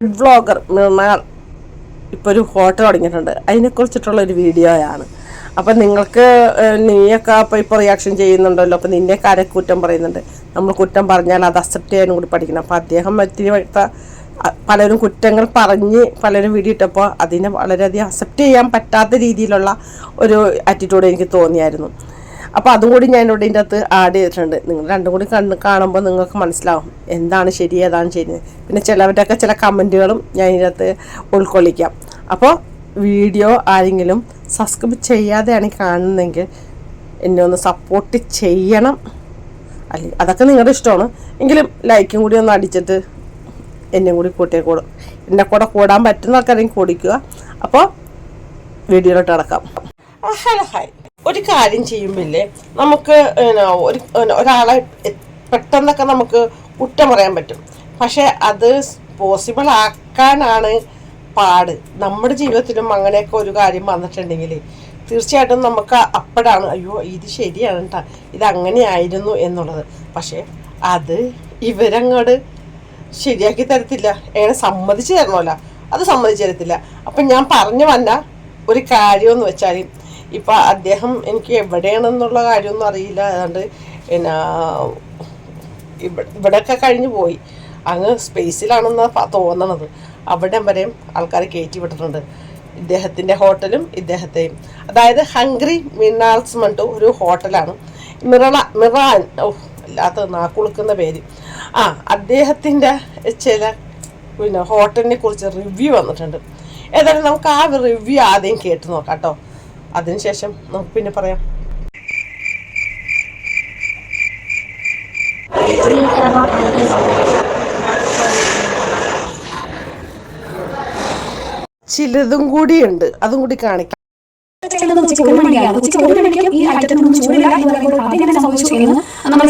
Vlogger Mrinal ഇപ്പോൾ ഒരു hotel തുടങ്ങിയിട്ടുണ്ട്. അതിനെക്കുറിച്ചിട്ടുള്ള ഒരു വീഡിയോയാണ് അപ്പം നിങ്ങൾക്ക് നീയൊക്കെ അപ്പോൾ ഇപ്പോൾ റിയാക്ഷൻ ചെയ്യുന്നുണ്ടല്ലോ. അപ്പം നിന്നെ കാര്യ കുറ്റം പറയുന്നുണ്ട്? നമ്മൾ കുറ്റം പറഞ്ഞാൽ അത് അക്സെപ്റ്റ് ചെയ്യാനും കൂടി പഠിക്കണം. അപ്പം അദ്ദേഹം ഒത്തിരി വഴുത്ത പലരും കുറ്റങ്ങൾ പറഞ്ഞ് പലരും വീഡിയോ ഇട്ടപ്പോൾ അതിനെ വളരെയധികം അക്സെപ്റ്റ് ചെയ്യാൻ പറ്റാത്ത രീതിയിലുള്ള ഒരു ആറ്റിറ്റ്യൂഡ് എനിക്ക് തോന്നിയായിരുന്നു. അപ്പോൾ അതും കൂടി ഞാൻ ഇവിടെ ഇതിന്റെ അകത്ത് ആഡ് ചെയ്തിട്ടുണ്ട്. നിങ്ങൾ രണ്ടും കൂടി കണ്ട് കാണുമ്പോൾ നിങ്ങൾക്ക് മനസ്സിലാവും എന്താണ് ശരി ഏതാണ് ശരി. പിന്നെ ചിലവരുടെയൊക്കെ ചില കമന്റുകളും ഞാൻ ഇതിന്റെ അകത്ത് ഉൾക്കൊള്ളിക്കാം. അപ്പോൾ വീഡിയോ ആരെങ്കിലും സബ്സ്ക്രൈബ് ചെയ്യാതെയാണ് കാണുന്നതെങ്കിൽ എന്നെ ഒന്ന് സപ്പോർട്ട് ചെയ്യണം. അല്ലെ അതൊക്കെ നിങ്ങളുടെ ഇഷ്ടമാണ്. എങ്കിലും ലൈക്കും കൂടി ഒന്ന് അടിച്ചിട്ട് എന്നെ കൂടി കൂട്ടിയെ കൂടും. എന്നെ കൂടെ കൂടാൻ പറ്റുന്ന ആൾക്കാരെങ്കിൽ കൂടിക്കുക. അപ്പോൾ വീഡിയോയിലോട്ട് അടക്കാം ഹലോ ഹായ് ഒരു കാര്യം ചെയ്യുമ്പില്ലേ നമുക്ക് ഒരു ഒരാളെ പെട്ടെന്നൊക്കെ നമുക്ക് കുറ്റം പറയാൻ പറ്റും. പക്ഷെ അത് പോസിബിൾ ആക്കാനാണ് പാട്. നമ്മുടെ ജീവിതത്തിലും അങ്ങനെയൊക്കെ ഒരു കാര്യം വന്നിട്ടുണ്ടെങ്കിൽ തീർച്ചയായിട്ടും നമുക്ക് അപ്പോഴാണ് അയ്യോ ഇത് ശരിയാണ് കേട്ടോ ഇത് അങ്ങനെയായിരുന്നു എന്നുള്ളത്. പക്ഷേ അത് ഇവരങ്ങോട് ശരിയാക്കി തരത്തില്ല. എങ്ങനെ സമ്മതിച്ചു തരണമല്ല അത് സമ്മതിച്ചു തരത്തില്ല. അപ്പം ഞാൻ പറഞ്ഞു വന്ന ഒരു കാര്യമെന്ന് വെച്ചാൽ ഇപ്പം അദ്ദേഹം എനിക്ക് എവിടെയാണെന്നുള്ള കാര്യമൊന്നും അറിയില്ല. അതുകൊണ്ട് പിന്നെ ഇവ- ഇവിടെയൊക്കെ കഴിഞ്ഞു പോയി. അങ്ങ് സ്പേസിലാണെന്ന് തോന്നണത്. അവിടെ വരെയും ആൾക്കാർ കയറ്റി വിട്ടിട്ടുണ്ട്. ഇദ്ദേഹത്തിന്റെ ഹോട്ടലും ഇദ്ദേഹത്തെയും. അതായത് ഹംഗ്രി മിനാൾസ് മണ്ടു ഒരു ഹോട്ടലാണ്. മിറള മിറാൻ ഓ അല്ലാത്ത നാക്കുളുക്കുന്ന പേര്. ആ അദ്ദേഹത്തിന്റെ ചില പിന്നെ ഹോട്ടലിനെ കുറിച്ച് റിവ്യൂ വന്നിട്ടുണ്ട്. ഏതായാലും നമുക്ക് ആ റിവ്യൂ ആദ്യം കേട്ട് നോക്കാം കേട്ടോ. അതിനുശേഷം നമുക്ക് പിന്നെ പറയാം. ചിലതും കൂടിയുണ്ട്. അതും കൂടി കാണിക്കാം. ഉച്ചയ്ക്ക് ഒരു ഉച്ചയ്ക്ക് ഒരു മണിക്കും ഈ ഐറ്റത്തിനൊന്നും ചൂടില്ല എന്ന് പറയുമ്പോൾ സംഭവിച്ചു എന്ന് നമ്മൾ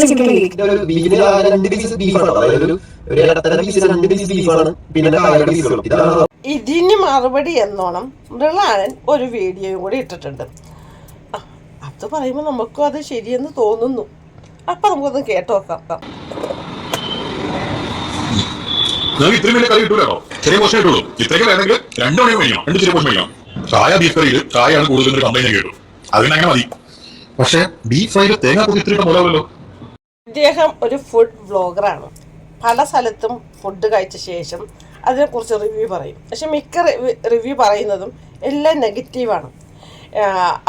ഇതിന് മറുപടി എന്നോണം മൃളാനൻ ഒരു വീഡിയോയും കൂടി ഇട്ടിട്ടുണ്ട്. അത് പറയുമ്പോൾ നമുക്കും അത് ശരിയെന്ന് തോന്നുന്നു. അപ്പൊ നമുക്കൊന്ന് കേട്ടു നോക്കാം. ഇത്രയും വലിയ കറി കിട്ടൂലോ ചെറിയ പോഷൻ കിട്ടുള്ളൂ ഇത്രയൊക്കെ വേണമെങ്കിൽ രണ്ടു മണിയും കഴിയണം രണ്ട് ചെറിയ പോഷൻ കഴിയണം ചായ ബീഫ് കറിയിൽ ചായയാണ് കൂടുതൽ ഒരു കംപ്ലൈന്റ് കേട്ടു. അതിന് അങ്ങനെ മതി. പക്ഷേ ബീഫ് ഫ്രൈയിൽ തേങ്ങ കൂടി മുതലല്ലോ ഇദ്ദേഹം ഒരു ഫുഡ് വ്ളോഗറാണ് പല സ്ഥലത്തും ഫുഡ് കഴിച്ച ശേഷം അതിനെക്കുറിച്ച് റിവ്യൂ പറയും. പക്ഷെ മിക്ക റിവ്യൂ പറയുന്നതും എല്ലാം നെഗറ്റീവാണ്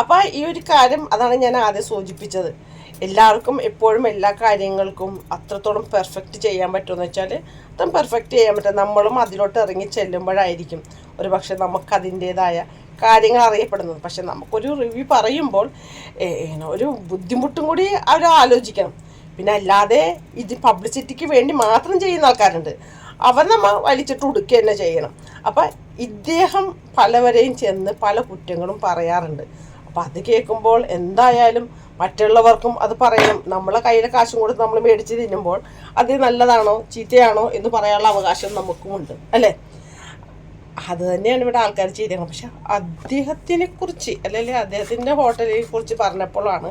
അപ്പോൾ ഈ ഒരു കാര്യം അതാണ് ഞാൻ ആദ്യം സൂചിപ്പിച്ചത്. എല്ലാവർക്കും എപ്പോഴും എല്ലാ കാര്യങ്ങൾക്കും അത്രത്തോളം പെർഫെക്റ്റ് ചെയ്യാൻ പറ്റുമെന്ന് വെച്ചാൽ അത്രയും പെർഫെക്റ്റ് ചെയ്യാൻ പറ്റും. നമ്മളും അതിലോട്ട് ഇറങ്ങി ചെല്ലുമ്പോഴായിരിക്കും ഒരു പക്ഷെ നമുക്കതിന്റേതായ കാര്യങ്ങൾ അറിയപ്പെടുന്നത്. പക്ഷെ നമുക്കൊരു റിവ്യൂ പറയുമ്പോൾ ഒരു ബുദ്ധിമുട്ടും കൂടി അവർ ആലോചിക്കണം. പിന്നെ അല്ലാതെ ഇത് പബ്ലിസിറ്റിക്ക് വേണ്ടി മാത്രം ചെയ്യുന്ന ആൾക്കാരുണ്ട്. അവർ നമ്മൾ വലിച്ചിട്ട് ഉടുക്കുക തന്നെ ചെയ്യണം. അപ്പം ഇദ്ദേഹം പലവരെയും ചെന്ന് പല കുറ്റങ്ങളും പറയാറുണ്ട്. അപ്പം അത് കേൾക്കുമ്പോൾ എന്തായാലും മറ്റുള്ളവർക്കും അത് പറയണം. നമ്മളെ കയ്യിലെ കാശും കൊടുത്ത് നമ്മൾ മേടിച്ച് തിന്നുമ്പോൾ അത് നല്ലതാണോ ചീത്തയാണോ എന്ന് പറയാനുള്ള അവകാശം നമുക്കുമുണ്ട്. അല്ലേ? അത് തന്നെയാണ് ഇവിടെ ആൾക്കാർ ചെയ്തേക്കുന്നത്. പക്ഷെ അദ്ദേഹത്തിനെ കുറിച്ച് അല്ലെങ്കിൽ അദ്ദേഹത്തിന്റെ ഹോട്ടലിനെ കുറിച്ച് പറഞ്ഞപ്പോഴാണ്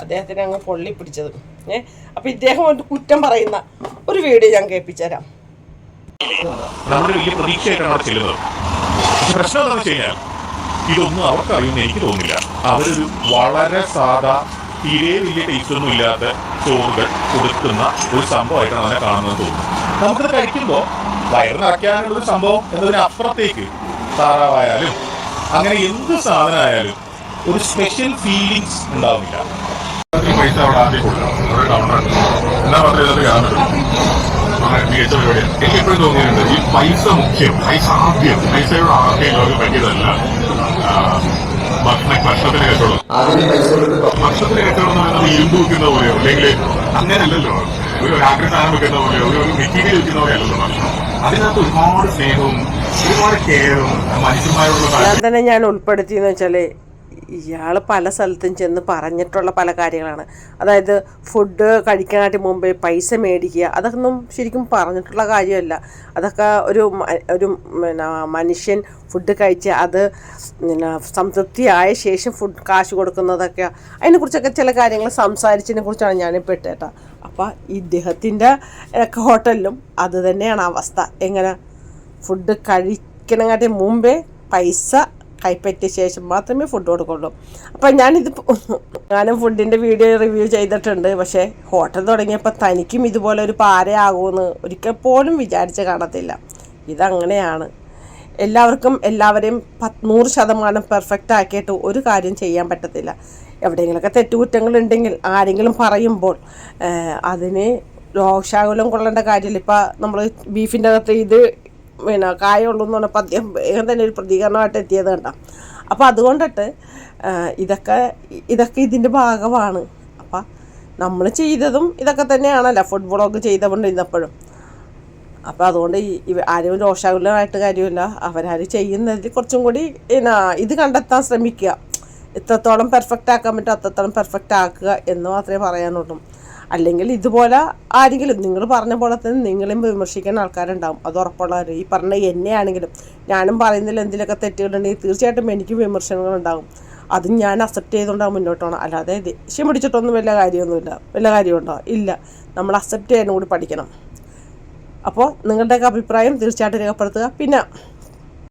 അദ്ദേഹത്തിനെ അങ്ങ് പൊള്ളി പിടിച്ചത്. ഏ? അപ്പം ഇദ്ദേഹം ഒരു കുറ്റം പറയുന്ന ഒരു വീഡിയോ ഞാൻ കേൾപ്പിച്ചുതരാം. നമ്മുടെ വലിയ പ്രതീക്ഷയായിട്ടാണ് ചെയ്യുന്നത്. പ്രശ്നം എന്താണെന്ന് വെച്ച് കഴിഞ്ഞാൽ ഇതൊന്നും അവർക്ക് അറിയുമെന്ന് എനിക്ക് തോന്നുന്നില്ല. അവരൊരു വളരെ സാധാ തീരെ വലിയ ടേസ്റ്റ് ഒന്നും ഇല്ലാത്ത ചോറുകൾ കൊടുക്കുന്ന ഒരു സംഭവമായിട്ടാണ് അതിനെ കാണുന്നത് തോന്നുന്നത് നമുക്കത് കഴിക്കുമ്പോൾ വയറ് നിറയ്ക്കാനുള്ള ഒരു സംഭവം എന്നതിനപ്പുറത്തേക്ക് താറാവായാലും അങ്ങനെ എന്ത് സാധനമായാലും ഒരു സ്പെഷ്യൽ ഫീലിങ്സ് ഉണ്ടാവില്ല പൈസ അവിടെ ആദ്യം കൊടുക്കണം. മികച്ച പരിപാടിയാണ് എനിക്ക് എപ്പോഴും തോന്നിയിട്ടുണ്ട് ഈ പൈസ മുഖ്യം പൈസ ആദ്യം. പൈസയുടെ ആദ്യം ഭക്ഷണ ഭക്ഷണത്തിന് കച്ചവടം ഭക്ഷണത്തിന് കച്ചവടം എന്ന് പറയുന്നത് ഇരുമ്പ് വെക്കുന്ന പോലെയോ. അല്ലെങ്കിൽ അങ്ങനെയല്ലല്ലോ. ഒരു രാത്രി സാധനം വെക്കുന്ന പോലെയോ. ഒരു മെറ്റീരിയൽ വെക്കുന്ന പോലെയല്ലല്ലോ ഭക്ഷണം. അതിനകത്ത് ഒരുപാട് സ്നേഹവും ഒരുപാട് കെയറും മനുഷ്യന്മാരുള്ള ഞാൻ തന്നെ ഞാൻ ഉൾപ്പെടുത്തിയെന്ന് വെച്ചാൽ ഇയാൾ പല സ്ഥലത്തും ചെന്ന് പറഞ്ഞിട്ടുള്ള പല കാര്യങ്ങളാണ്. അതായത് ഫുഡ് കഴിക്കാനായിട്ട് മുമ്പേ പൈസ മേടിക്കുക അതൊന്നും ശരിക്കും പറഞ്ഞിട്ടുള്ള കാര്യമല്ല. അതൊക്കെ ഒരു ഒരു മനുഷ്യൻ ഫുഡ് കഴിച്ച് അത് പിന്നെ സംതൃപ്തിയായ ശേഷം ഫുഡ് കാശ് കൊടുക്കുന്നതൊക്കെ അതിനെക്കുറിച്ചൊക്കെ ചില കാര്യങ്ങൾ സംസാരിച്ചതിനെ കുറിച്ചാണ് ഞാനിപ്പോൾ ഇട്ടേട്ടാ. അപ്പം ഇദ്ദേഹത്തിന്റെ ഹോട്ടലിലും അത് തന്നെയാണ് അവസ്ഥ. എങ്ങനെ ഫുഡ് കഴിക്കണങ്ങാട്ടി മുമ്പേ പൈസ കൈപ്പറ്റിയ ശേഷം മാത്രമേ ഫുഡ് കൊടുക്കുള്ളൂ. അപ്പം ഞാനിത് ഞാനും ഫുഡിന്റെ വീഡിയോ റിവ്യൂ ചെയ്തിട്ടുണ്ട്. പക്ഷേ ഹോട്ടൽ തുടങ്ങിയപ്പോൾ തനിക്കും ഇതുപോലെ ഒരു പാരയാകുമെന്ന് ഒരിക്കൽ പോലും വിചാരിച്ച് കാണത്തില്ല. ഇതങ്ങനെയാണ്. എല്ലാവർക്കും എല്ലാവരെയും പത്ത് നൂറ് ശതമാനം പെർഫെക്റ്റ് ആക്കിയിട്ട് ഒരു കാര്യം ചെയ്യാൻ പറ്റത്തില്ല. എവിടെയെങ്കിലുമൊക്കെ തെറ്റുകുറ്റങ്ങളുണ്ടെങ്കിൽ ആരെങ്കിലും പറയുമ്പോൾ അതിന് രോഷാകുലം കൊള്ളേണ്ട കാര്യമില്ല. ഇപ്പം നമ്മൾ ബീഫിന്റെ അകത്ത് ഇത് പിന്നെ കായുള്ളൂ എന്ന് പറഞ്ഞപ്പോൾ പദ്യം വേഗം തന്നെ ഒരു പ്രതികരണമായിട്ട് എത്തിയത് കണ്ട? അപ്പോൾ അതുകൊണ്ടിട്ട് ഇതൊക്കെ ഇതൊക്കെ ഇതിന്റെ ഭാഗമാണ്. അപ്പം നമ്മൾ ചെയ്തതും ഇതൊക്കെ തന്നെയാണല്ലോ. ഫുഡ് വ്ളോഗ് ചെയ്തുകൊണ്ടിരുന്നപ്പോഴും. അപ്പോൾ അതുകൊണ്ട് ആരും രോഷാകുലമായിട്ട് കാര്യമില്ല. അവരാരും ചെയ്യുന്നതിൽ കുറച്ചും കൂടി പിന്നെ ഇത് കണ്ടെത്താൻ ശ്രമിക്കുക. എത്രത്തോളം പെർഫെക്റ്റ് ആക്കാൻ പറ്റും അത്രത്തോളം പെർഫെക്റ്റ് ആക്കുക എന്ന് മാത്രമേ പറയാനുള്ളൂ. അല്ലെങ്കിൽ ഇതുപോലെ ആരെങ്കിലും നിങ്ങൾ പറഞ്ഞ പോലെ തന്നെ നിങ്ങളെയും വിമർശിക്കുന്ന ആൾക്കാരുണ്ടാവും. അത് ഉറപ്പുള്ള ഈ പറഞ്ഞ എന്നെ ആണെങ്കിലും ഞാനും പറയുന്നതിൽ എന്തെങ്കിലുമൊക്കെ തെറ്റുകളുണ്ടെങ്കിൽ തീർച്ചയായിട്ടും എനിക്ക് വിമർശനങ്ങളുണ്ടാകും. അതും ഞാൻ അക്സെപ്റ്റ് ചെയ്തുകൊണ്ടാണ് മുന്നോട്ട് പോകണം അല്ലാതെ ദേഷ്യം പിടിച്ചിട്ടൊന്നും വലിയ കാര്യമൊന്നുമില്ല. വലിയ കാര്യമുണ്ടോ? ഇല്ല. നമ്മൾ അക്സെപ്റ്റ് ചെയ്യാനും കൂടി പഠിക്കണം. അപ്പോൾ നിങ്ങളുടെയൊക്കെ അഭിപ്രായം തീർച്ചയായിട്ടും രേഖപ്പെടുത്തുക. പിന്നെ